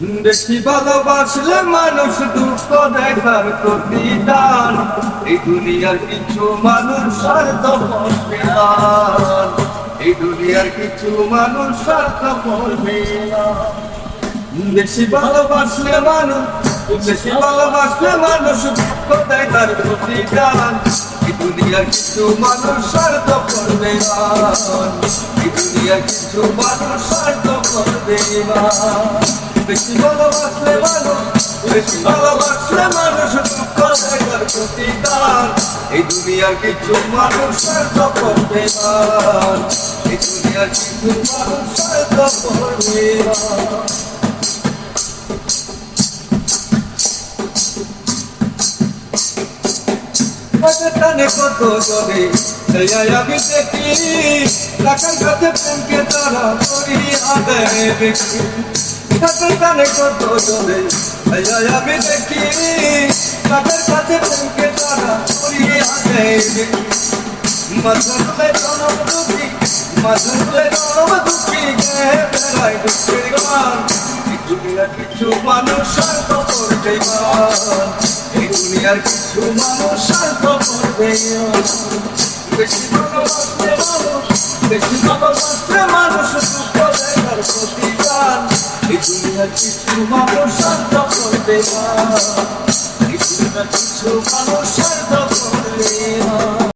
বেশি ভালোবাসলে মানুষ দুঃখ দেখার প্রতিদান। এই দুনিয়ার কিছু মানুষ স্বার্থ এই দুনিয়ার কিছু মানুষ স্বার্থ করবে বেশি ভালোবাসলে মানুষ, বেশি ভালোবাসলে মানুষ দুঃখ দেখার প্রতিদান। এই দুনিয়ার কিছু মানুষ স্বার্থ করবে কিছু মানুষ স্বার্থ করবে বেশি ভালোবাসলে মানুষ বেশি ভালোবাসলে মানুষ দুঃখ দেখার প্রতিদান এই দুনিয়ার কিছু মানুষ স্বার্থ করবে এই দুনিয়ার কিছু মানুষ স্বার্থ করবে না টানে কত জনে সেই আমি দেখি টাকার কাছে প্রেমকে তারা করি আদায় দেখি। টাকার টানে কত জনে সেই আমি দেখি টাকার কাছে প্রেমকে তারা করি আদায় দেখি। মজুরলে জনম দুঃখী মজুরলে জনম দুঃখী গে বেড়াই দুঃখের গান এই দুনিয়ার কিছু মানুষ করবে গান দুনিয়ার কিছু মানুষ শান্ত করবে বেশি ভালোবাসলে মানুষ, বেশি ভালোবাসলে মানুষ দুঃখ দেখার প্রতিদান। এই দুনিয়ার কিছু মানুষ শান্ত করবে গান এই দুনিয়ার কিছু মানুষ শান্ত